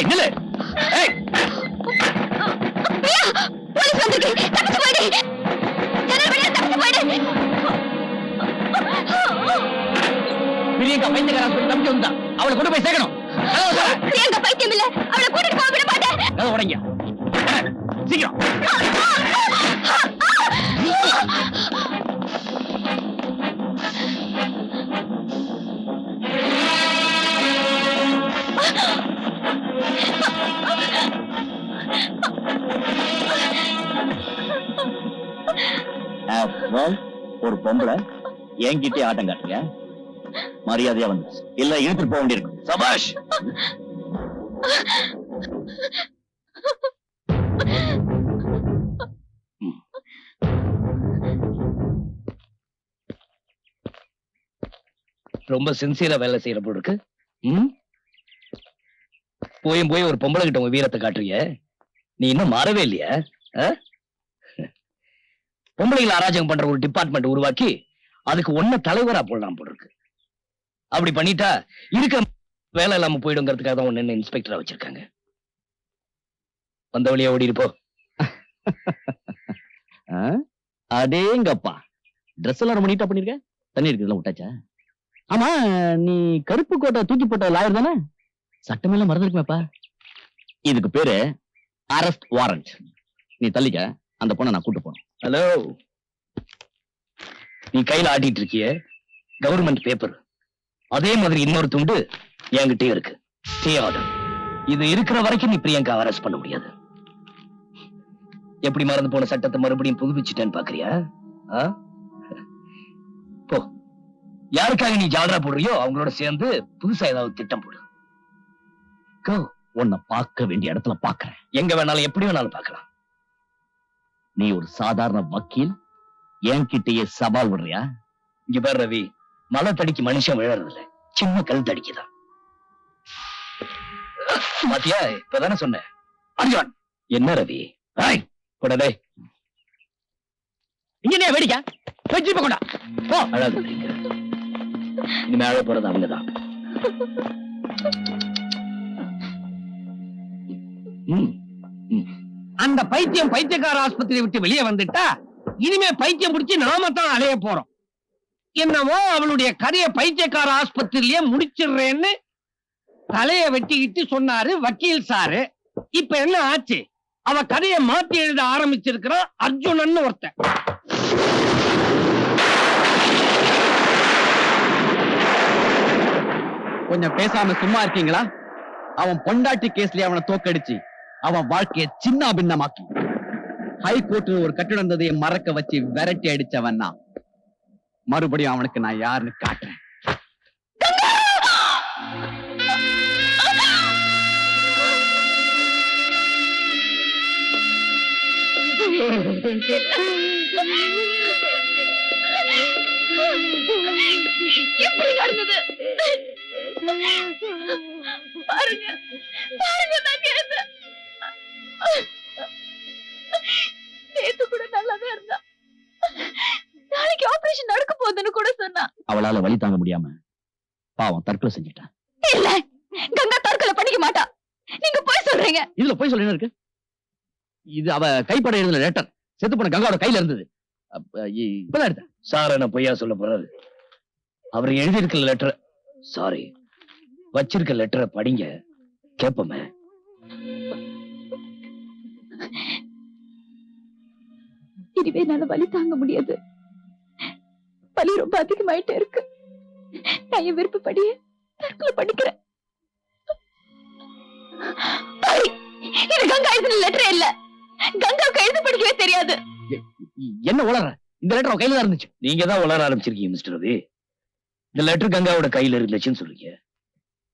ஏய் நில்லு. ஏய். பிரியா போலீஸ் வந்திருக்கு. தப்பிச்சு போயிடு. ஜன்னல் வழியா தப்பிச்சு போயிடு. பிரியங்கா பைத்தியக்கார ஆஸ்பத்திரி தம்பி வந்தா அவளை கொண்டு போய் சேர்க்கணும் ஒரு பொம்பளை. என்கிட்டே ஆட்டம் காட்டுங்க. மரியாதையா வந்து இல்ல இழுத்துட்டு போக வேண்டியிருக்கும். சபாஷ்! ரொம்ப சின்சியரா வேலை செய்யற போல இருக்கு. போயும் போய் ஒரு பொம்பளை கிட்ட உங்க வீரத்தை காட்டுறீங்க நீ இன்னும் மாறவே இல்லையா பொம்பளைகளை அராஜகம் பண்ற ஒரு டிபார்ட்மெண்ட் உருவாக்கி அதுக்கு ஒன்ன தலைவரா போடலாம் போல இருக்கு அப்படி பண்ணிட்டா இருக்க வேலை இல்லாம போயிடுங்கிறதுக்காக தான் ஒன்னு இன்ஸ்பெக்டரா வச்சிருக்காங்க. வந்த வழியா ஓடிட்டு போ அடேங்கப்பா ட்ரெஸ் எல்லாம் ரொம்ப நீட்டா பண்ணிருக்க? தண்ணி இருக்குதுல விட்டாச்சா? ஆமா நீ கருப்பு கோட்டை தூக்கி போட்ட லாயர் தானே? சட்டமெல்லாம் மறந்துருக்குமேப்பா. இதுக்கு பேரு அரெஸ்ட் வாரண்ட் நீ தள்ளிக்க அந்த பொண்ணை நான் கூட்டு போனோம் ஹலோ நீ கையில ஆட்டிட்டு இருக்கிய கவர்மெண்ட் பேப்பர் அதே மாதிரி இன்னொரு துண்டு என்கிட்டயும் இருக்கு. ஸ்டே ஆர்டர் இது இருக்கிற வரைக்கும் நீ பிரியங்கா அரெஸ்ட் பண்ண முடியாது. எப்படி மறந்து போன சட்டத்தை மறுபடியும் புதுப்பிச்சுட்டேன்னு பாக்குறியா? ஆ? போ. யாருக்காக நீ ஜாலரா போடுறியோ அவங்களோட சேர்ந்து புதுசா ஏதாவது திட்டம் போடு. உன்னை பார்க்க வேண்டிய இடத்துல பாக்குறேன். எங்க வேணாலும் எப்படி வேணாலும் பாக்கலாம் நீ ஒரு சாதாரண வக்கீல்? என்கிட்டயே சவால் விடுறியா? இங்க பேர் ரவி மலை தடிக்கு மனுஷன் விழறது இல்ல சின்ன கல் தடிக்குதான். மாத்தியா இப்பதானே சொன்ன அர்ஜுன்! என்ன ரவி? ஐய் கொடடே இங்க வேடிக்கா. வச்சு கொண்டா. போ. அழகு இனிமே அழ போறது அவங்கதான். ம். அந்த பைத்தியம் பைத்தியக்கார ஆஸ்பத்திரியை விட்டு வெளியே வந்துட்டா இனிமே பைத்தியம் பிடிச்சி நாம தான் அலைய போறோம். என்னவோ அவளுடைய கதைய பைத்தியக்கார ஆஸ்பத்திரியிலேயே முடிச்சிடுறேன்னு தலைய வெட்டிக்கிட்டு சொன்னாரு வக்கீல் சாரு. இப்ப என்ன ஆச்சு? அவ கதையை மாத்தி எழுத ஆரம்பிச்சிருக்கிறான் அர்ஜுனன் ஒருத்தன். கொஞ்சம் பேசாம சும்மா இருக்கீங்களா? அவன் பொண்டாட்டி கேஸ்லயே அவனை தோக்கடிச்சு. அவன் வாழ்க்கைய சின்ன பின்னமாக்கி ஹை கோர்ட்ல ஒரு கட்டிடம் இருந்ததையே மறக்க வச்சு விரட்டி அடிச்சவன் நான் மறுபடியும் அவனுக்கு நான் யாருன்னு காட்டுறேன். எப்படி நடந்தது? பாருங்க பாருங்க நான் கேட்டேன் நேத்து கூட நல்லாதான் இருந்தா. நாளைக்கு ஆபரேஷன் நடக்க போகுதுன்னு கூட சொன்னா. அவளால வழி தாங்க முடியாம பாவம் தற்கொலை செஞ்சுட்டான் இல்ல கங்கா தற்கொலை பண்ணிக்க மாட்டா. நீங்க போய் சொல்றீங்க. இதுல போய் சொல்ல என்ன இருக்கு? இது அவ கைப்பட எழுதின லெட்டர் செத்து போன கங்காவோட கையில இருந்தது. இப்பதான் எடுத்தேன் சார் என்ன பொய்யா சொல்ல போறாரு? அவர் எழுதியிருக்க லெட்டர் சாரி வச்சிருக்க லெட்டரை படிங்க கேப்பமே. இனிமே என்னால வலி தாங்க முடியாது. வலி ரொம்ப அதிகமாயிட்டே இருக்கு. நான் என் விருப்பப்படியே தற்கொலை பண்ணிக்கிறேன். இது கங்கா எழுதின லெட்டர் இல்ல. கங்காவுக்கு எழுத படிக்கவே தெரியாது. என்ன உளற? இந்த லெட்டர் அவ கையில தான் இருந்துச்சு. நீங்க தான் உளர ஆரம்பிச்சிருக்கீங்க மிஸ்டர் ரவி. இந்த லெட்டர் கங்காவோட கையில இருந்துச்சுன்னு சொல்றீங்க.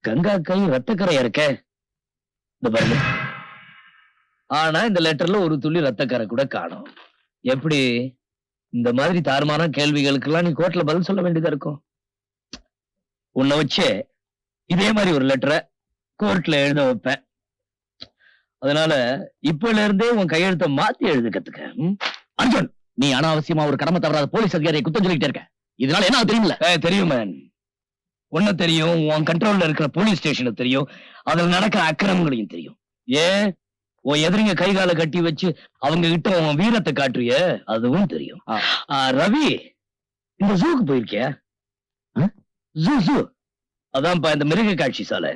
கங்கா கை ரத்தக்கரையா இருக்க? இந்த பாருங்க. ஆனா இந்த லெட்டர்ல ஒரு துளி ரத்தக்கரை கூட காணோம். எப்படி இந்த மாதிரி தாறுமாறான கேள்விகளுக்கெல்லாம் நீ கோர்ட்ல பதில் சொல்ல வேண்டியதா இருக்கும்? உன்னை வச்சே இதே மாதிரி ஒரு லெட்டரை கோர்ட்ல எழுத வைப்பேன். அதனால இப்பல இருந்தே உன் கையெழுத்தை மாத்தி எழுத கத்துக்க? அர்ஜுன் நீ அனாவசியமா ஒரு கடமை தவறாத போலீஸ் அதிகாரியை குத்தம் சொல்லிக்கிட்டே இருக்க. இதனால என்ன தெரியுமில்ல? தெரியும் உன்ன தெரியும் உன் கண்ட்ரோல்ல இருக்கிற போலீஸ் ஸ்டேஷனை தெரியும். அதுல நடக்கிற அக்கிரமங்களையும் தெரியும். ஏன்? உன் எதிரிங்க கை காலை கட்டி வச்சு அவங்க கிட்ட உன் வீரத்தை காட்டுறிய? அதுவும் தெரியும். ரவி இந்த ஜூக்கு போயிருக்கியா? Zoo zoo. அதான்ப்பா இந்த மிருக காட்சி சாலை.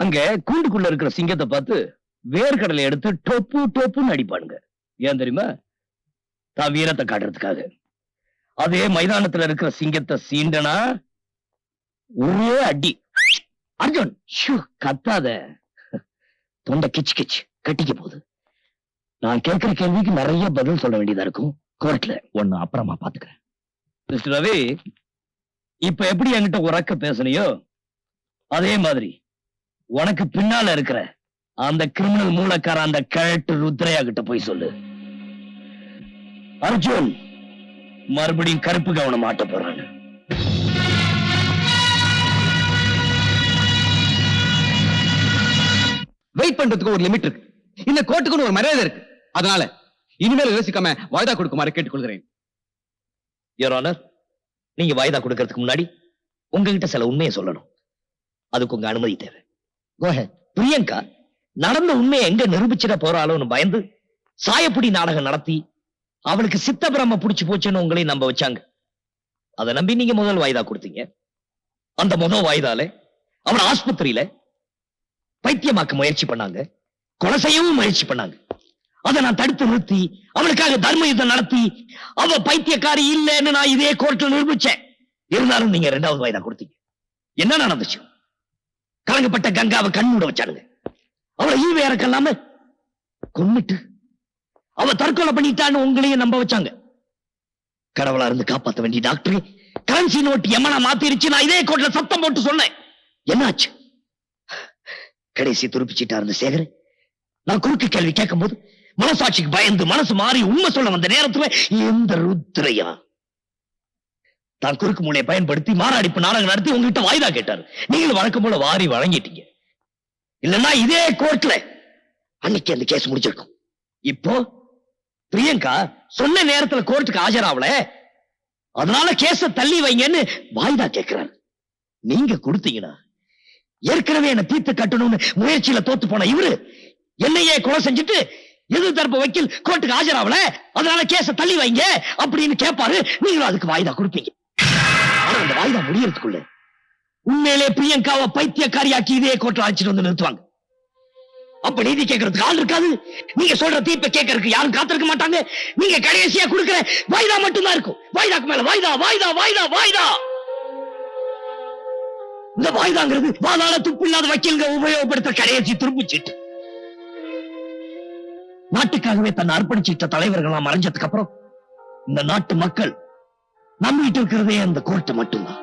அங்க கூண்டுக்குள்ள இருக்கிற சிங்கத்தை பார்த்து வேர்க்கடலை எடுத்து டொப்பு டொப்புன்னு அடிப்பானுங்க. ஏன் தெரியுமா? தான் வீரத்தை காட்டுறதுக்காக. அதே மைதானத்துல இருக்கிற சிங்கத்தை சீண்டனா ஒரே அடி. அர்ஜுன் கத்தாத. தொண்டை கிச்சு கிச்சு கட்டிக்க போகுது. நான் கேட்கிற கேள்விக்கு நிறைய பதில் சொல்ல வேண்டியதா இருக்கும். கோர்ட்ல ஒண்ணு அப்புறமா பாத்துக்கிறேன். மிஸ்டர் ரவி இப்ப எப்படி என்கிட்ட உறக்க பேசுனியோ அதே மாதிரி உனக்கு பின்னால இருக்கிற அந்த கிரிமினல் மூலக்கார அந்த கழட்டு ருத்ரையா கிட்ட போய் சொல்லு. அர்ஜுன் மறுபடியும் கருப்பு கவனம் மாட்ட போறான்னு வெயிட் பண்றதுக்கு ஒரு லிமிட் இருக்கு. இந்த கோர்ட்டுக்கு ஒரு மரியாதை இருக்கு. அதனால இனிமேல் யோசிக்காம வாய்தா கொடுக்குமாறு கேட்டுக்கொள்கிறேன். யுவர் ஆனர் நீங்க வாய்தா கொடுக்கறதுக்கு முன்னாடி உங்ககிட்ட சில உண்மையை சொல்லணும். அதுக்கு உங்க அனுமதி தேவை. பிரியங்கா நடந்த உண்மையை எங்க நிரூபிச்சிட போறாளோன்னு பயந்து சாயப்புடி நாடகம் நடத்தி அவளுக்கு சித்த பிரம்ம புடிச்சு போச்சுன்னு உங்களையும் நம்ப வச்சாங்க. அதை நம்பி நீங்க முதல் வாய்தா கொடுத்தீங்க. அந்த முதல் வாய்தால அவளை ஆஸ்பத்திரியில பைத்தியமாக்க முயற்சி பண்ணாங்க. கொலை செய்யவும் முயற்சி பண்ணாங்க. அதை நான் தடுத்து நிறுத்தி அவளுக்காக தர்ம யுத்தம் நடத்தி அவ பைத்தியக்காரி இல்லைன்னு நான் இதே கோர்ட்ல நிரூபிச்சேன். இருந்தாலும் நீங்க ரெண்டாவது வாய்தா கொடுத்தீங்க. என்ன நடந்துச்சு? கலங்கப்பட்ட கங்காவை கண்மூட வச்சானுங்க. அவளை ஈவ இறக்கலாம கொன்னுட்டு அவ தற்கொலை பண்ணிட்டான்னு உங்களையும் நம்ப வச்சாங்க. கடவுளா இருந்து காப்பாத்த வேண்டிய டாக்டர் கரன்சி நோட்டு எமனா மாத்திருச்சு நான் இதே கோர்ட்ல சத்தம் போட்டு சொன்னேன். என்னாச்சு? கடைசி துருப்பிச்சிட்டா இருந்த சேகர். நான் குறுக்கு கேள்வி கேட்கும் போது மனசாட்சிக்கு பயந்து மனசு மாறி உண்மை சொல்ல வந்த நேரத்துல எந்த ருத்ரையா? தான் குறுக்கு மூலையை பயன்படுத்தி மாறாடிப்பு நாடகம் நடத்தி உங்ககிட்ட வாய்தா கேட்டாரு. நீங்களும் வழக்கம் போல வாரி வழங்கிட்டீங்க. இல்லன்னா இதே கோர்ட்ல அன்னைக்கு அந்த கேஸ் முடிச்சிருக்கும் இப்போ பிரியங்கா சொன்ன நேரத்துல கோர்ட்டுக்கு ஆஜராவல? அதனால கேஸ தள்ளி வைங்கன்னு வாய்தா கேட்கிறாரு. நீங்க கொடுத்தீங்கன்னா ஏற்கனவே என்ன தீர்த்து கட்டணும்னு முயற்சியில தோத்து போன இவரு. என்னையே கொலை செஞ்சுட்டு எதிர் தரப்பு வக்கீல் கோர்ட்டுக்கு ஆஜராவல? அதனால கேச தள்ளி வைங்க அப்படின்னு கேட்பாரு நீங்களும் அதுக்கு வாய்தா கொடுப்பீங்க. ஆனா அந்த வாய்தா முடியறதுக்குள்ள உண்மையிலே பிரியங்காவை பைத்தியக்காரியாக்கி இதே கோர்ட்ல அழைச்சிட்டு வந்து நிறுத்துவாங்க. அப்ப நீதி கேட்கறதுக்கு ஆள் இருக்காது. நீங்க சொல்ற தீர்ப்பை கேட்கறதுக்கு யாரும் காத்திருக்க மாட்டாங்க. நீங்க கடைசியா கொடுக்கிற வாய்தா மட்டும்தான் இருக்கும். வாய்தாக்கு மேல வாய்தா வாய்தா வாய்தா வாய்தா. இந்த வாய்தாங்கிறது வாதாள துப்பு இல்லாத வக்கீல்கள் உபயோகப்படுத்த கடையச்சி திரும்பிச்சிட்டு நாட்டுக்காகவே தன்னை அர்ப்பணிச்சிட்ட தலைவர்கள்லாம் மறைஞ்சதுக்கு அப்புறம் இந்த நாட்டு மக்கள் நம்பிட்டு இருக்கிறதே அந்த கோர்ட்டு மட்டும்தான்.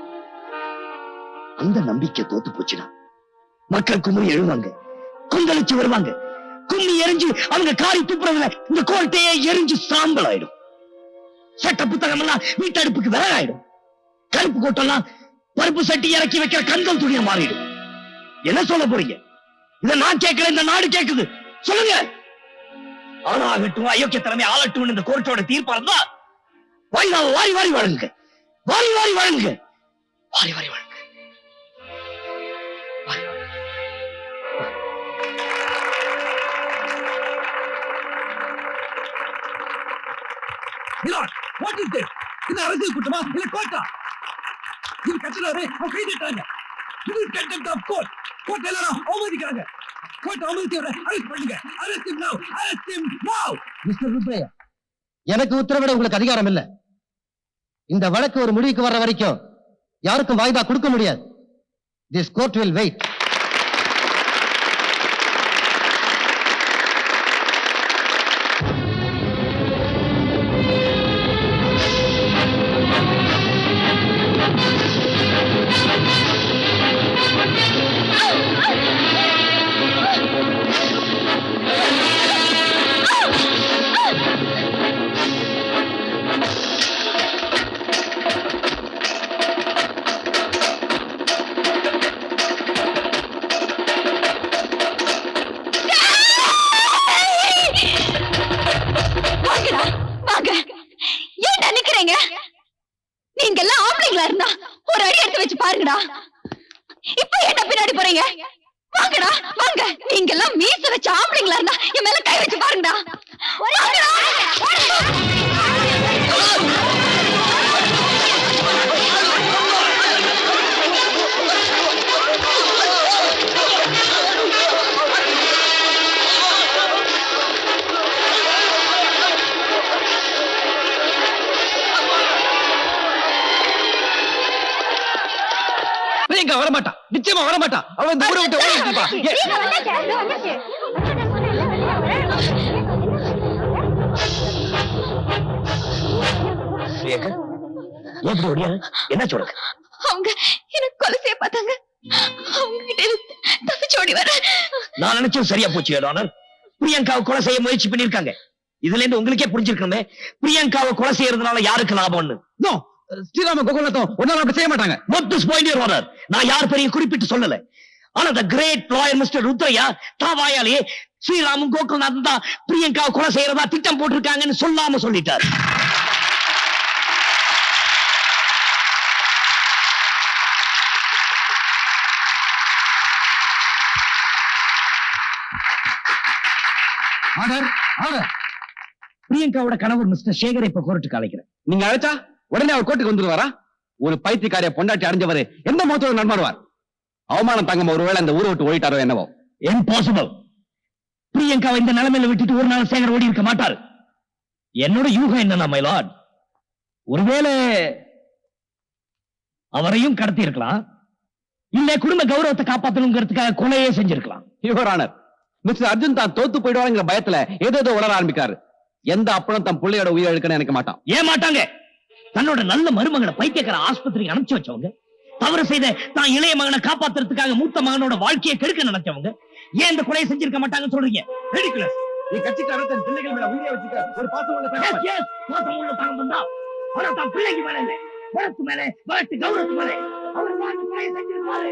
அந்த நம்பிக்கை தோத்து போச்சுன்னா மக்கள் கும்மி எழுவாங்க கொந்தளிச்சு வருவாங்க. கும்மி எரிஞ்சு அவங்க காரி துப்புறதுல இந்த கோர்ட்டையே எரிஞ்சு சாம்பல் ஆயிடும் சட்ட புத்தகம் எல்லாம் வீட்டடுப்புக்கு விறகாயிடும் கருப்பு கோட்டெல்லாம் பருப்பு சட்டி இறக்கி வைக்கிற கண்கள் துணிய மாறிடும். என்ன சொல்ல போறீங்க? இதை நான் கேட்கல இந்த நாடு கேட்குது. சொல்லுங்க. ஆளாகட்டும் அயோக்கியத்தனமே ஆளட்டும் இந்த கோர்ட்டோட தீர்ப்பா இருந்தா வாரி வாரி வாரி வழங்குங்க. வாரி வாரி வழங்குங்க. வாரி வாரி வழங்குங்க. வாரி, வாரி. What is this? இது அரசியல் கூட்டமா இல்ல கோர்ட்டா? இது கட்டுறாரு அவங்க கைதிட்டாங்க. இது கண்டெம்ட் ஆஃப் கோர்ட். கோர்ட் எல்லாரும் அவமதிக்கிறாங்க. கோர்ட் அவமதிக்கிறவரை அரெஸ்ட் பண்ணுங்க. Arrest him now. Arrest him now. Mister Rudraiah எனக்கு உத்தரவிட உங்களுக்கு அதிகாரம் இல்ல. இந்த வழக்கு ஒரு முடிவுக்கு வர்ற வரைக்கும் யாருக்கும் வாய்தா கொடுக்க முடியாது. This court will wait Priyanka வரமாட்டா நிச்சயமா வரமாட்டா அவன் இந்த ஊரை விட்டு எப்படி ஓடியா? என்ன சொல்லுங்க அவங்க எனக்கு கொலை செய்ய பார்த்தாங்க. அவங்க கிட்ட இருந்து தப்பிச்சு ஓடி வர நான் நினைச்சது சரியா போச்சு டானர் பிரியங்காவை கொலை செய்ய முயற்சி பண்ணிருக்காங்க இதுல இருந்து உங்களுக்கே புரிஞ்சிருக்கணுமே. பிரியங்காவை கொலை செய்யறதுனால யாருக்கு லாபம்னு? ஸ்ரீராம கோகுலத்தம் ஒன்னால அப்படி செய்ய மாட்டாங்க. not this point நான் யார் பெரிய குறிப்பிட்டு சொல்லல. ஆனா the great lawyer mister Rudraiah தாவாயாலே ஸ்ரீராமும் கோகுல்நாதன் தான் பிரியங்கா கொலை செய்யறதா திட்டம் போட்டிருக்காங்கன்னு சொல்லாம சொல்லிட்டார். Order order. பிரியங்காவோட கணவர் மிஸ்டர் சேகரை இப்ப கோர்ட்டுக்கு அழைக்கிறேன் நீங்க அழைச்சா? உடனே அவர் கோர்ட்டுக்கு வந்துருவாரா ஒரு பைத்தியக்காரிய பொண்டாட்டி அடைஞ்சவரு எந்த முகத்தோட நடமாடுவார்? அவமானம் தங்கம் ஒருவேளை அந்த ஊரை விட்டு ஓடிட்டாரோ என்னவோ? இம்பாசிபிள் பிரியங்காவை இந்த நிலைமையில விட்டுட்டு ஒரு நாள் சேகர் ஓடி இருக்க மாட்டார். என்னோட யூகம் என்னன்னா மை லார்ட் ஒருவேளை அவரையும் கடத்தி இருக்கலாம். இல்ல குடும்ப கௌரவத்தை காப்பாத்தணுங்கிறதுக்காக கொலையே செஞ்சிருக்கலாம். யுவர் ஆனர் மிஸ்டர் அர்ஜுன் தான் தோத்து போயிடுவாங்கிற பயத்துல ஏதோ ஏதோ உளர ஆரம்பிக்காரு எந்த அப்பனும் தன் பிள்ளையோட உயிரை எடுக்கணும்னு நினைக்க மாட்டான். ஏன் மாட்டாங்க தன்னோட நல்ல மருமகனை பைத்தியக்கார ஆஸ்பத்திரிக்கு அனுப்பிச்சு வச்சவங்க தவறு செய்த தான் இளைய மகனை காப்பாத்துறதுக்காக மூத்த மகனோட வாழ்க்கையை கெடுக்க நினைச்சவங்க ஏன் இந்த கொலையை செஞ்சிருக்க மாட்டாங்கன்னு சொல்றீங்க Ridiculous. நீ கட்சிக்காரன் தன் பிள்ளைகள் மேல உயிரை வச்சுக்க ஒரு பாசம் உள்ள தகவல். பாசம் உள்ள தகவல் தான். ஆனா தான் பிள்ளைக்கு மேல இல்ல. வளர்த்து மேல, வளர்த்து கௌரவத்து மேல. அவர் கொலையை செஞ்சிருப்பாரு.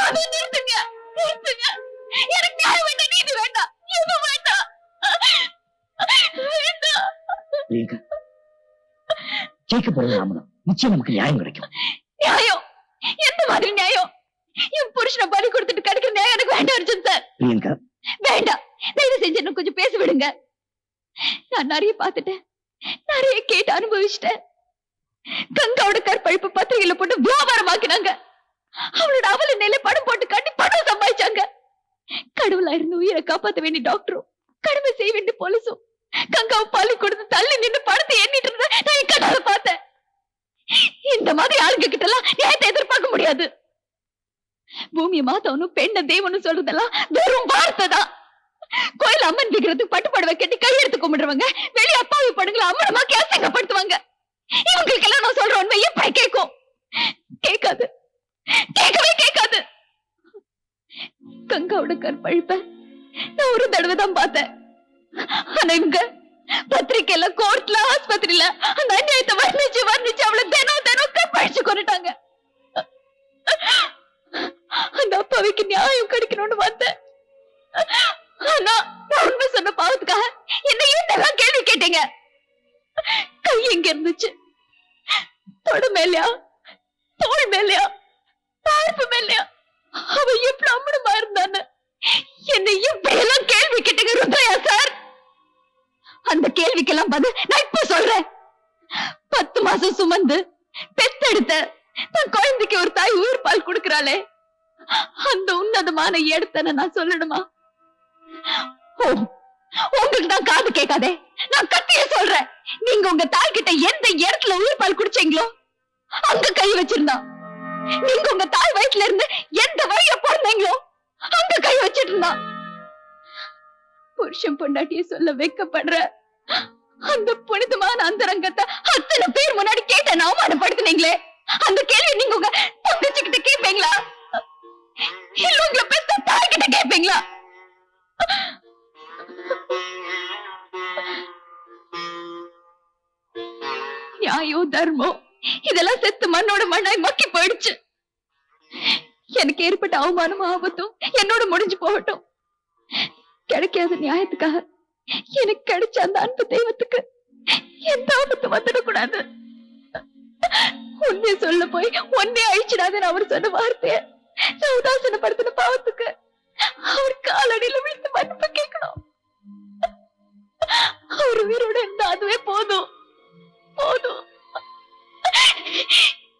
அதை நிறுத்துங்க நிறுத்துங்க எனக்கு நியாயம் வேண்டாம் நீதி வேண்டாம் எதுவும் வேண்டாம் வேண்டாம் பிரியங்கா, ஜெயிக்க போறது தான். நிச்சயம் நமக்கு நியாயம் கிடைக்கும். நியாயம். எந்த மாதிரி நியாயம்? என் புருஷனை பலி கொடுத்துட்டு கிடைக்கிற நியாயம் எனக்கு வேண்டாம் அர்ஜுன் சார் பிரியங்கா. வேண்டாம். தயவு செஞ்சு என்ன கொஞ்சம் பேச விடுங்க. நான் நிறைய பார்த்துட்டேன். நிறைய கேட்டு அனுபவிச்சிட்டேன். கங்காவோட கற்பழிப்பு பத்திரிகையில போட்டு வியாபாரமாக்கினாங்க. அவளோட அவல நிலை படம் போட்டு காட்டி பணம் சம்பாதிச்சாங்க. கடவுளா இருந்து உயிரை காப்பாத்த வேண்டிய டாக்டரும் கடமை செய்ய வேண்டிய போலீஸும் கங்காவை பள்ளி கொடுத்து தள்ளி நின்று படுத்து எண்ணிட்டு இருந்த நான் கண்ணால பார்த்தேன். இந்த மாதிரி ஆளுங்க கிட்ட எல்லாம் நேரத்தை எதிர்பார்க்க முடியாது. பூமியை மாத்தவனும் பெண்ண தேவனும் சொல்றதெல்லாம் வெறும் வார்த்தை தான். கோயில் அம்மன் விக்கிறதுக்கு பட்டுப்படவை கட்டி கையெடுத்து கும்பிடுறவங்க வெளிய அப்பாவி படுங்களை அம்மனமாக்கி அசிங்கப்படுத்துவாங்க. இவங்களுக்கு எல்லாம் நான் சொல்ற உண்மை எப்படி கேட்கும்? கேட்காது. கேட்கவே கேட்காது. கங்காவோட கற்பழிப்ப நான் ஒரு தடவை தான் பார்த்தேன். ஆனா இவங்க பத்திரிக்கையில கோர்ட்ல ஆஸ்பத்திரியில அந்த அநியாயத்தை வர்ணிச்சு வர்ணிச்சு அவளை தினம் தினம் கற்பழிச்சு கொண்டுட்டாங்க அந்த அப்பாவிக்கு நியாயம் கிடைக்கணும்னு வந்தேன். ஆனா நான் உண்மை சொன்ன பாவத்துக்காக என்ன இதெல்லாம் கேள்வி கேட்டீங்க? கை எங்க இருந்துச்சு? தொடு மேலயா? தோல் மேலயா? பார்ப்பு மேலயா? அவ எப்படி அம்மனமா இருந்தான்னு. என்னை இப்படி கேள்வி கேட்டீங்க ருத்ரையா சார்? அந்த கேள்விக்கெல்லாம் பதில் நான் இப்ப சொல்றேன். பத்து மாசம் சுமந்து பெத்தெடுத்த தன் குழந்தைக்கு ஒரு தாய் உயிர் பால் கொடுக்கிறாளே. அந்த உன்னதமான இடத்தை நான் சொல்லணுமா? ஓ உங்களுக்கு தான் காது கேட்காதே. நான் கத்திய சொல்றேன். நீங்க உங்க தாய் கிட்ட எந்த இடத்துல உயிர் பால் குடிச்சீங்களோ அங்க கை வச்சிருந்தான் நீங்க உங்க தாய் வயிற்றுல இருந்து எந்த வழிய பிறந்தீங்களோ அங்க கை வச்சிட்டு இருந்தான் புருஷன் பொண்டாட்டிய சொல்ல வைக்கப்படுற அந்த புனிதமான அந்தரங்கத்தை அத்தனை பேர் முன்னாடி கேட்ட அவமானப்படுத்தினீங்களே. அந்த கேள்வி நீங்க உங்க தங்கச்சி கிட்ட கேட்பீங்களா இல்ல உங்களை பெத்த தாய் கிட்ட கேட்பீங்களா நியாயம் தர்மம் இதெல்லாம் செத்து மண்ணோட மண்ணாய் மக்கி போயிடுச்சு. எனக்கு ஏற்பட்ட அவமானம் ஆபத்தும் என்னோட முடிஞ்சு போகட்டும். கிடைக்காத நியாயத்துக்காக எனக்கு கிடைச்ச அந்த அன்பு தெய்வத்துக்கு எந்த ஆபத்து வந்துடக்கூடாது. உன்னை சொல்ல போய் உன்னை அழிச்சிடாதன்னு அவர் சொன்ன வார்த்தைய நான் உதாசனப்படுத்தின பாவத்துக்கு அவர் காலடியில விழுந்து மன்னிப்பு கேட்கணும். அவர் உயிரோட இருந்தா அதுவே போதும். போதும்.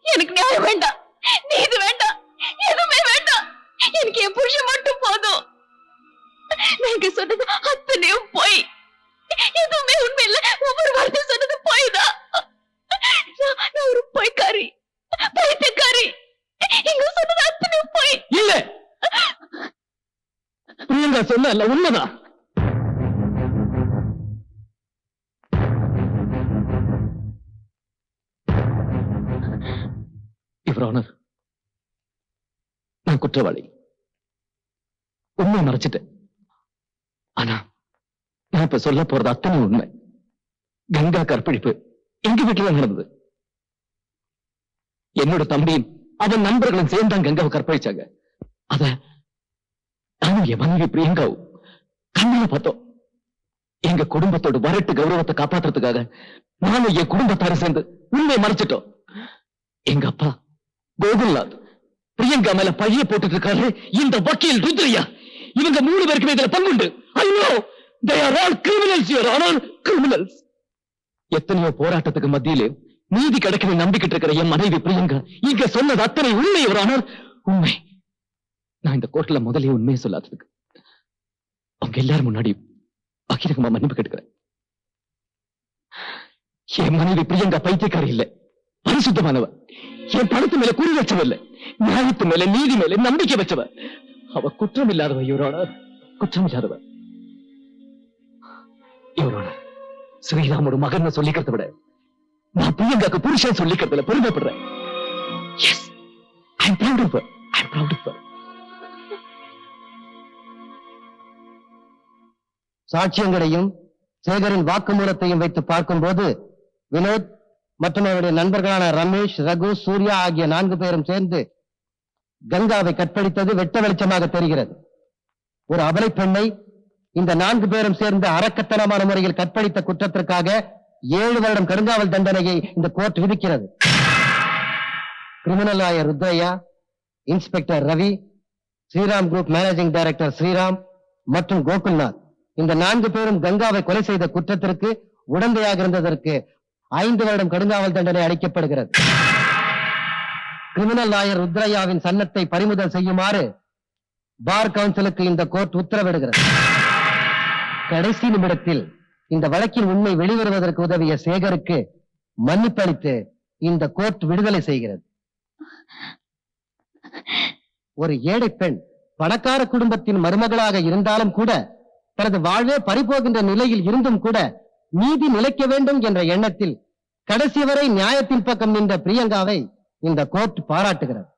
எனக்கு நியாயம் வேண்டாம். நீங்க சொன்னது அத்தனையும் போய். எதுவுமே உண்மை இல்ல ஒவ்வொரு வார்த்தை சொன்னது போய் தான் நான் ஒரு பொய்க்காரி. பைத்தியக்காரி. இங்க சொன்னது அத்தனையும் போய். இல்ல. பிரியங்கா சொன்ன உண்மைதான் நான் குற்றவாளி. உண்மை மறைச்சிட்டேன். ஆனா நான் இப்ப சொல்ல போறது அத்தனை உண்மை. கங்கா கற்பழிப்பு எங்க வீட்டுல நடந்தது. என்னோட தம்பியும் அவன் நண்பர்களும் சேர்ந்தான் கங்காவை கற்பழிச்சாங்க. அத நானும் என் மனைவி பிரியங்காவும் கண்ணில பார்த்தோம். எங்க குடும்பத்தோட வரட்டு கௌரவத்தை காப்பாத்துறதுக்காக நானும் என் குடும்பத்தார சேர்ந்து உண்மையை மறைச்சிட்டோம். எங்க அப்பா கோகுல்நாத் பிரியங்கா மேல பழிய போட்டுட்டு இருக்காரு. இந்த வக்கீல் ருத்ரியா! இவங்க மூணு பேருக்குமே இதுல பங்குண்டு. ஐயோ they are all criminals your honor criminals. எத்தனையோ போராட்டத்துக்கு மத்தியிலே நீதி கிடைக்கணும் நம்பிக்கிட்டு இருக்கிற என் மனைவி பிரியங்கா இங்க சொன்னது அத்தனை உண்மை ஒரு ஆனர் உண்மை. நான் இந்த கோர்ட்ல முதலே உண்மையை சொல்லாததுக்கு. அவங்க எல்லாரும் முன்னாடி பகிரங்கமா மன்னிப்பு கேட்டுக்கிறேன். என் மனைவி பிரியங்கா பைத்தியக்காரி இல்லை பரிசுத்தமானவ. என் பணத்து மேல குறி வச்சவ இல்ல நியாயத்து மேல நீதி மேல நம்பிக்கை வச்சவ. அவ குற்றம் இல்லாதவ இவரோட குற்றம் இல்லாதவ இவரோட ஸ்ரீராமோட மகன் சொல்லிக்கிறத விட நான் பிரியங்காக்கு புருஷன் சொல்லிக்கிறதுல பெருமைப்படுறேன். Yes I proud of I proud of சாட்சியங்களையும் சேகரின் வாக்குமூலத்தையும் வைத்து பார்க்கும்போது வினோத் மற்றும் அவருடைய நண்பர்களான ரமேஷ் ரகு சூர்யா ஆகிய நான்கு பேரும் சேர்ந்து கங்காவை கற்பழித்தது வெட்ட வெளிச்சமாக தெரிகிறது. ஒரு அபலை பெண்ணை இந்த நான்கு பேரும் சேர்ந்து அறக்கத்தனமான முறையில் கற்பழித்த குற்றத்திற்காக ஏழு வருடம் கடுங்காவல் தண்டனையை இந்த கோர்ட் விதிக்கிறது. Criminal lawyer Rudraiah inspector Ravi Sriram group managing director Sriram மற்றும் கோகுல்நாத். இந்த நான்கு பேரும் கங்காவை கொலை செய்த குற்றத்திற்கு உடந்தையாக இருந்ததற்கு ஐந்து வருடம் கடுங்காவல் தண்டனை அளிக்கப்படுகிறது. கிரிமினல் லாயர் ருத்ரையாவின் சன்னத்தை பறிமுதல் செய்யுமாறு பார் கவுன்சிலுக்கு இந்த கோர்ட் உத்தரவிடுகிறது. கடைசி நிமிடத்தில் இந்த வழக்கின் உண்மை வெளிவருவதற்கு உதவிய சேகருக்கு மன்னிப்பளித்து இந்த கோர்ட் விடுதலை செய்கிறது. ஒரு ஏழை பெண் பணக்கார குடும்பத்தின் மருமகளாக இருந்தாலும் கூட தனது வாழ்வே பறிபோகின்ற நிலையில் இருந்தும் கூட நீதி நிலைக்க வேண்டும் என்ற எண்ணத்தில் கடைசி வரை நியாயத்தின் பக்கம் நின்ற பிரியங்காவை இந்த கோர்ட் பாராட்டுகிறது.